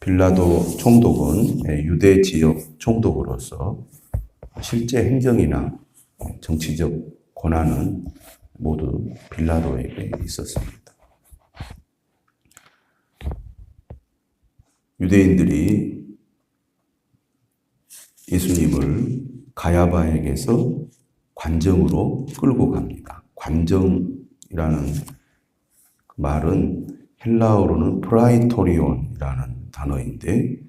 빌라도 총독은 유대 지역 총독으로서 실제 행정이나 정치적 권한은 모두 빌라도에게 있었습니다. 유대인들이 예수님을 가야바에게서 관정으로 끌고 갑니다. 관정이라는 말은 헬라어로는 프라이토리온이라는 단어인데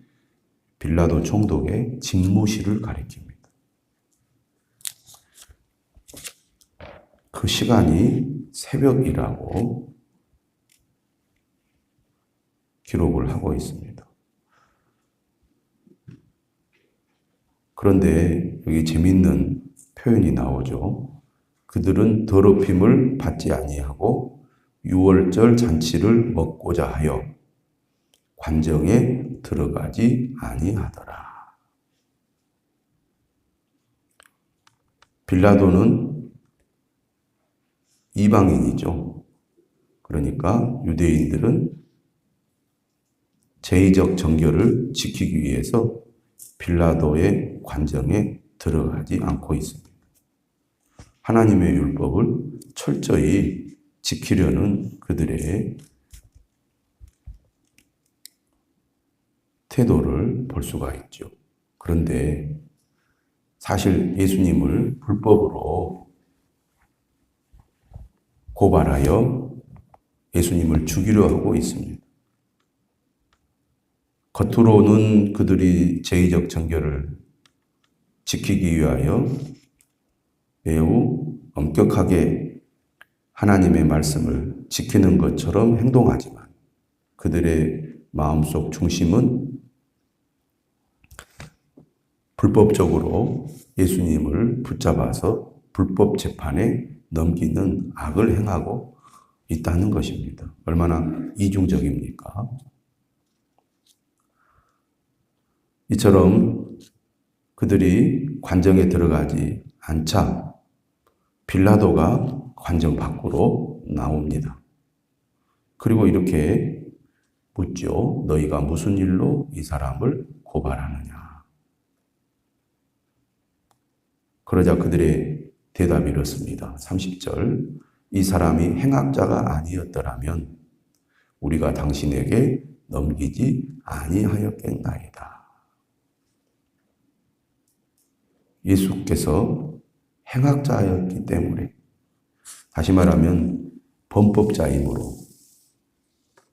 빌라도 총독의 집무실을 가리킵니다. 그 시간이 새벽이라고 기록을 하고 있습니다. 그런데 여기 재밌는 표현이 나오죠. 그들은 더럽힘을 받지 아니하고 유월절 잔치를 먹고자 하여 관정에 들어가지 아니하더라. 빌라도는 이방인이죠. 그러니까 유대인들은 제의적 정결을 지키기 위해서 빌라도의 관정에 들어가지 않고 있습니다. 하나님의 율법을 철저히 지키려는 그들의 태도를 볼 수가 있죠. 그런데 사실 예수님을 불법으로 고발하여 예수님을 죽이려 하고 있습니다. 겉으로는 그들이 제의적 정결을 지키기 위하여 매우 엄격하게 하나님의 말씀을 지키는 것처럼 행동하지만 그들의 마음속 중심은 불법적으로 예수님을 붙잡아서 불법 재판에 넘기는 악을 행하고 있다는 것입니다. 얼마나 이중적입니까? 이처럼 그들이 관정에 들어가지 않자 빌라도가 관정 밖으로 나옵니다. 그리고 이렇게 묻죠. 너희가 무슨 일로 이 사람을 고발하느냐. 그러자 그들의 대답이 이렇습니다. 30절. 이 사람이 행악자가 아니었더라면 우리가 당신에게 넘기지 아니하였겠나이다. 예수께서 행악자였기 때문에 다시 말하면 범법자이므로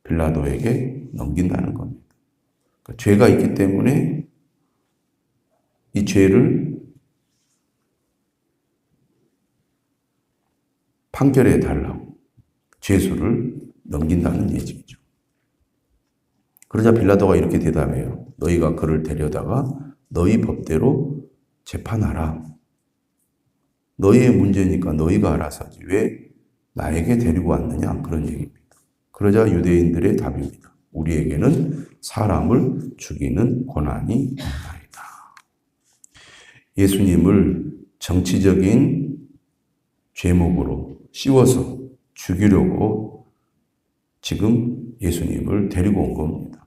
빌라도에게 넘긴다는 겁니다. 그러니까 죄가 있기 때문에 이 죄를 판결해 달라고 죄수를 넘긴다는 얘기죠. 그러자 빌라도가 이렇게 대답해요. 너희가 그를 데려다가 너희 법대로 재판하라. 너희의 문제니까 너희가 알아서 하지. 왜 나에게 데리고 왔느냐? 그런 얘기입니다. 그러자 유대인들의 답입니다. 우리에게는 사람을 죽이는 권한이 있나이다. 예수님을 정치적인 죄목으로 씌워서 죽이려고 지금 예수님을 데리고 온 겁니다.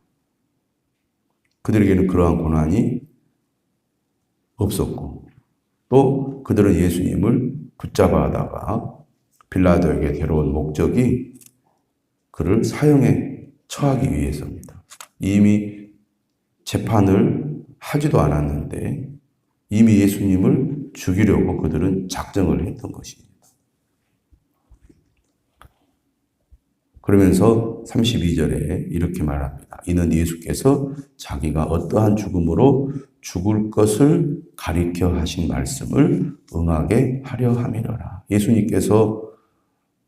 그들에게는 그러한 권한이 없었고 또 그들은 예수님을 붙잡아다가 빌라도에게 데려온 목적이 그를 사형에 처하기 위해서입니다. 이미 재판을 하지도 않았는데 이미 예수님을 죽이려고 그들은 작정을 했던 것입니다. 그러면서 32절에 이렇게 말합니다. 이는 예수께서 자기가 어떠한 죽음으로 죽을 것을 가리켜 하신 말씀을 응하게 하려 함이라. 예수님께서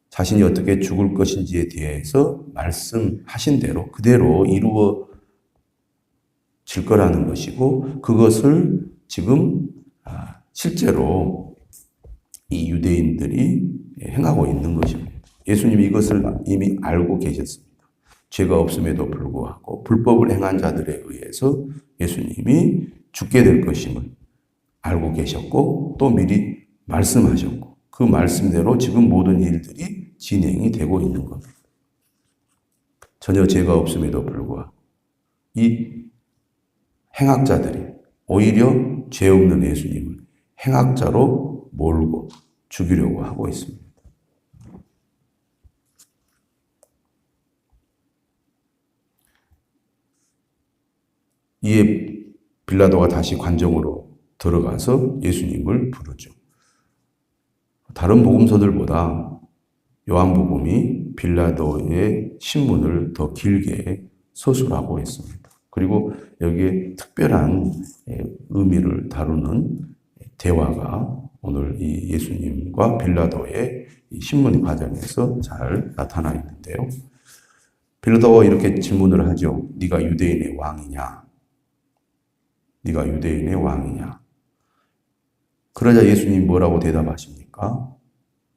자신이 어떻게 죽을 것인지에 대해서 말씀하신 대로 그대로 이루어질 거라는 것이고 그것을 지금 아, 실제로 이 유대인들이 행하고 있는 것입니다. 예수님이 이것을 이미 알고 계셨습니다. 죄가 없음에도 불구하고 불법을 행한 자들에 의해서 예수님이 죽게 될 것임을 알고 계셨고 또 미리 말씀하셨고 그 말씀대로 지금 모든 일들이 진행이 되고 있는 겁니다. 전혀 죄가 없음에도 불구하고 이 행악자들이 오히려 죄 없는 예수님을 행악자로 몰고 죽이려고 하고 있습니다. 이에 빌라도가 다시 관정으로 들어가서 예수님을 부르죠. 다른 복음서들보다 요한복음이 빌라도의 신문을 더 길게 서술하고 있습니다. 그리고 여기에 특별한 의미를 다루는 대화가 오늘 이 예수님과 빌라도의 신문 과정에서 잘 나타나 있는데요. 빌라도가 이렇게 질문을 하죠. 네가 유대인의 왕이냐? 네가 유대인의 왕이냐? 그러자 예수님 뭐라고 대답하십니까?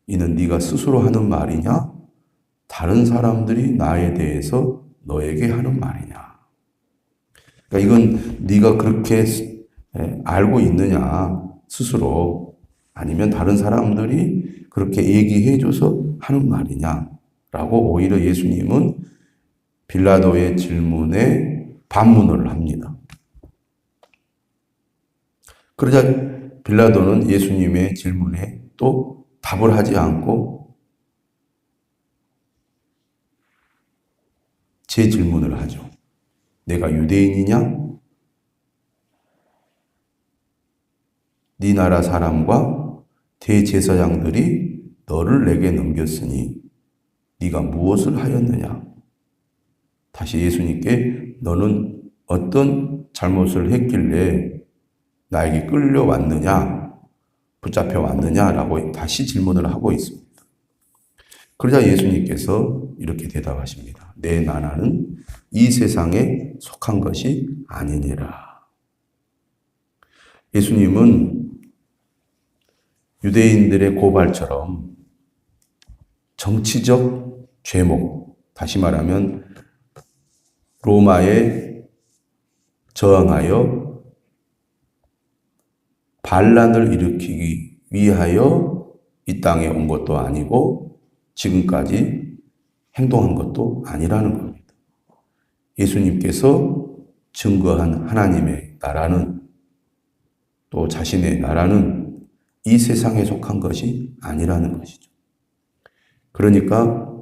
이는 네가 스스로 하는 말이냐? 다른 사람들이 나에 대해서 너에게 하는 말이냐? 그러니까 이건 네가 그렇게 알고 있느냐 스스로 아니면 다른 사람들이 그렇게 얘기해줘서 하는 말이냐라고 오히려 예수님은 빌라도의 질문에 반문을 합니다. 그러자 빌라도는 예수님의 질문에 또 답을 하지 않고 제 질문을 하죠. 내가 유대인이냐? 네 나라 사람과 대제사장들이 너를 내게 넘겼으니 네가 무엇을 하였느냐? 다시 예수님께 너는 어떤 잘못을 했길래 나에게 끌려왔느냐? 붙잡혀 왔느냐라고 다시 질문을 하고 있습니다. 그러자 예수님께서 이렇게 대답하십니다. 내 나라는 이 세상에 속한 것이 아니니라. 예수님은 유대인들의 고발처럼 정치적 죄목, 다시 말하면 로마에 저항하여 반란을 일으키기 위하여 이 땅에 온 것도 아니고 지금까지 행동한 것도 아니라는 겁니다. 예수님께서 증거한 하나님의 나라는 또 자신의 나라는 이 세상에 속한 것이 아니라는 것이죠. 그러니까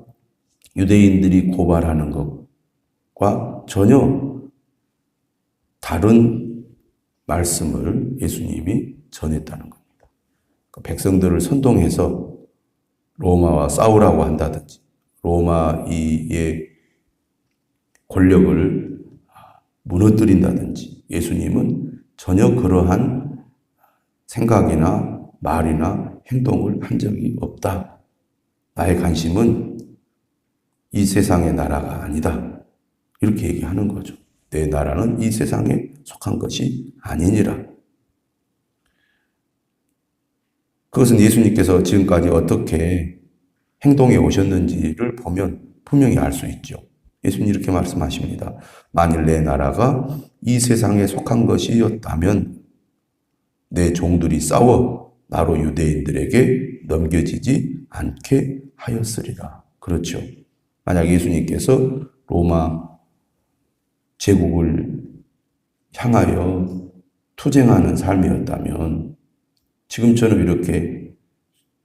유대인들이 고발하는 것과 전혀 다른 말씀을 예수님이 전했다는 겁니다. 그 백성들을 선동해서 로마와 싸우라고 한다든지 로마의 권력을 무너뜨린다든지 예수님은 전혀 그러한 생각이나 말이나 행동을 한 적이 없다. 나의 관심은 이 세상의 나라가 아니다. 이렇게 얘기하는 거죠. 내 나라는 이 세상에 속한 것이 아니니라. 그것은 예수님께서 지금까지 어떻게 행동해 오셨는지를 보면 분명히 알 수 있죠. 예수님 이렇게 말씀하십니다. 만일 내 나라가 이 세상에 속한 것이었다면 내 종들이 싸워 나로 유대인들에게 넘겨지지 않게 하였으리라. 그렇죠. 만약 예수님께서 로마 제국을 향하여 투쟁하는 삶이었다면 지금처럼 이렇게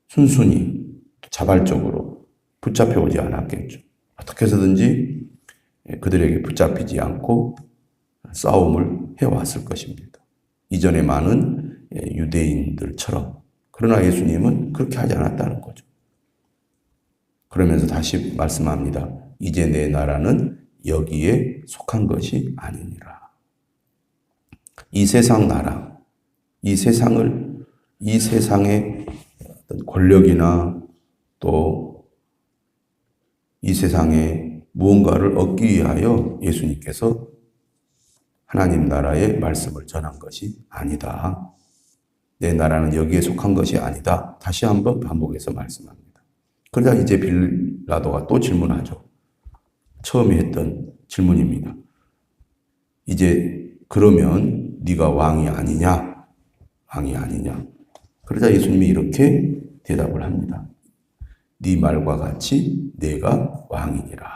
순순히 자발적으로 붙잡혀 오지 않았겠죠. 어떻게 해서든지 그들에게 붙잡히지 않고 싸움을 해왔을 것입니다. 이전에 많은 유대인들처럼. 그러나 예수님은 그렇게 하지 않았다는 거죠. 그러면서 다시 말씀합니다. 이제 내 나라는 여기에 속한 것이 아니니라. 이 세상 나라, 이 세상을 이 세상의 권력이나 또 이 세상에 무언가를 얻기 위하여 예수님께서 하나님 나라의 말씀을 전한 것이 아니다. 내 나라는 여기에 속한 것이 아니다. 다시 한번 반복해서 말씀합니다. 그러자 이제 빌라도가 또 질문하죠. 처음에 했던 질문입니다. 이제 그러면 네가 왕이 아니냐? 왕이 아니냐? 그러자 예수님이 이렇게 대답을 합니다. 네 말과 같이 내가 왕이니라.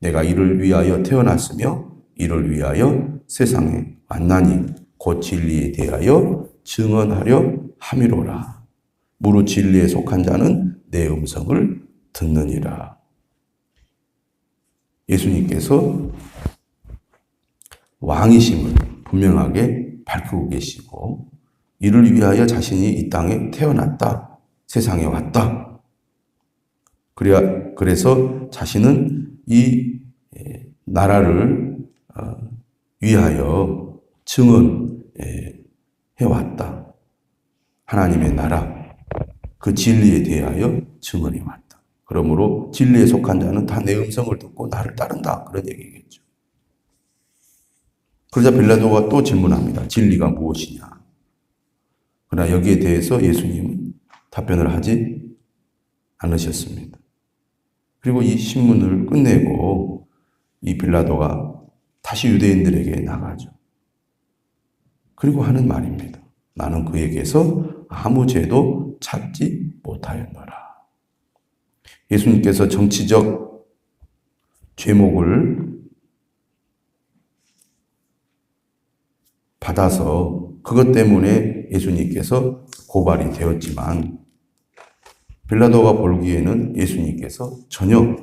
내가 이를 위하여 태어났으며 이를 위하여 세상에 왔나니 곧 진리에 대하여 증언하려 함이로라. 무릇 진리에 속한 자는 내 음성을 듣느니라. 예수님께서 왕이심을 분명하게 밝히고 계시고 이를 위하여 자신이 이 땅에 태어났다. 세상에 왔다. 그래야, 그래서 자신은 이 나라를 어, 위하여 증언해 왔다. 하나님의 나라, 그 진리에 대하여 증언해 왔다. 그러므로 진리에 속한 자는 다 내 음성을 듣고 나를 따른다. 그런 얘기겠죠. 그러자 빌라도가 또 질문합니다. 진리가 무엇이냐? 그러나 여기에 대해서 예수님은 답변을 하지 않으셨습니다. 그리고 이 신문을 끝내고 이 빌라도가 다시 유대인들에게 나가죠. 그리고 하는 말입니다. 나는 그에게서 아무 죄도 찾지 못하였노라. 예수님께서 정치적 죄목을 받아서 그것 때문에 예수님께서 고발이 되었지만 빌라도가 보기에는 예수님께서 전혀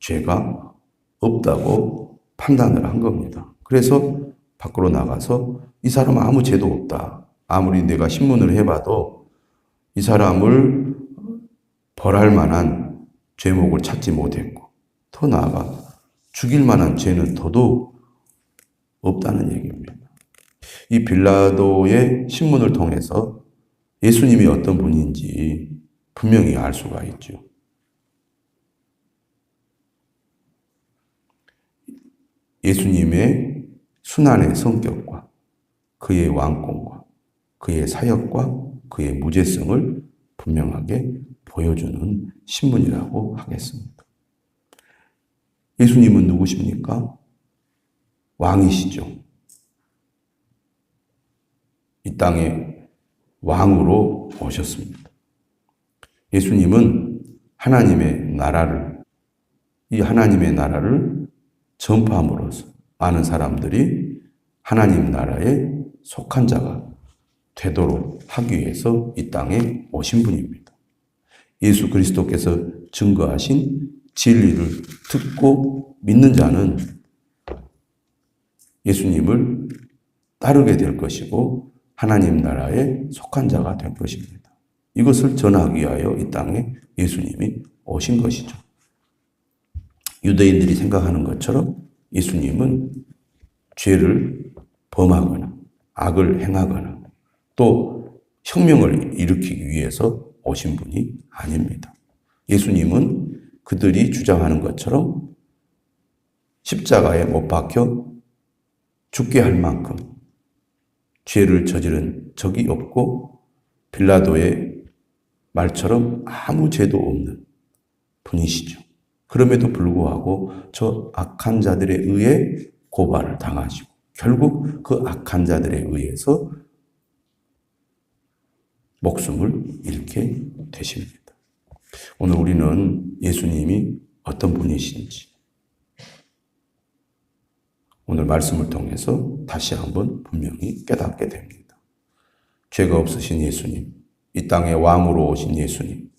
죄가 없다고 판단을 한 겁니다. 그래서 밖으로 나가서 이 사람은 아무 죄도 없다. 아무리 내가 신문을 해봐도 이 사람을 벌할 만한 죄목을 찾지 못했고 더 나아가 죽일 만한 죄는 더더욱 없다는 얘기입니다. 이 빌라도의 신문을 통해서 예수님이 어떤 분인지 분명히 알 수가 있죠. 예수님의 순환의 성격과 그의 왕권과 그의 사역과 그의 무죄성을 분명하게 보여주는 신문이라고 하겠습니다. 예수님은 누구십니까? 왕이시죠. 이 땅에 왕으로 오셨습니다. 예수님은 하나님의 나라를, 이 하나님의 나라를 전파함으로써 많은 사람들이 하나님 나라에 속한 자가 되도록 하기 위해서 이 땅에 오신 분입니다. 예수 그리스도께서 증거하신 진리를 듣고 믿는 자는 예수님을 따르게 될 것이고 하나님 나라에 속한 자가 될 것입니다. 이것을 전하기 위하여 이 땅에 예수님이 오신 것이죠. 유대인들이 생각하는 것처럼 예수님은 죄를 범하거나 악을 행하거나 또 혁명을 일으키기 위해서 오신 분이 아닙니다. 예수님은 그들이 주장하는 것처럼 십자가에 못 박혀 죽게 할 만큼 죄를 저지른 적이 없고 빌라도의 말처럼 아무 죄도 없는 분이시죠. 그럼에도 불구하고 저 악한 자들에 의해 고발을 당하시고 결국 그 악한 자들에 의해서 목숨을 잃게 되십니다. 오늘 우리는 예수님이 어떤 분이신지 오늘 말씀을 통해서 다시 한번 분명히 깨닫게 됩니다. 죄가 없으신 예수님, 이 땅에 왕으로 오신 예수님,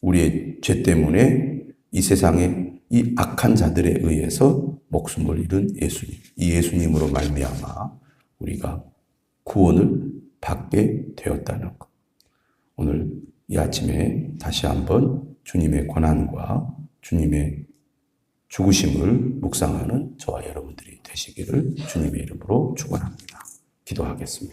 우리의 죄 때문에 이 세상에 이 악한 자들에 의해서 목숨을 잃은 예수님, 이 예수님으로 말미암아 우리가 구원을 받게 되었다는 것. 오늘 이 아침에 다시 한번 주님의 권한과 주님의 죽으심을 묵상하는 저와 여러분들이 되시기를 주님의 이름으로 축원합니다. 기도하겠습니다.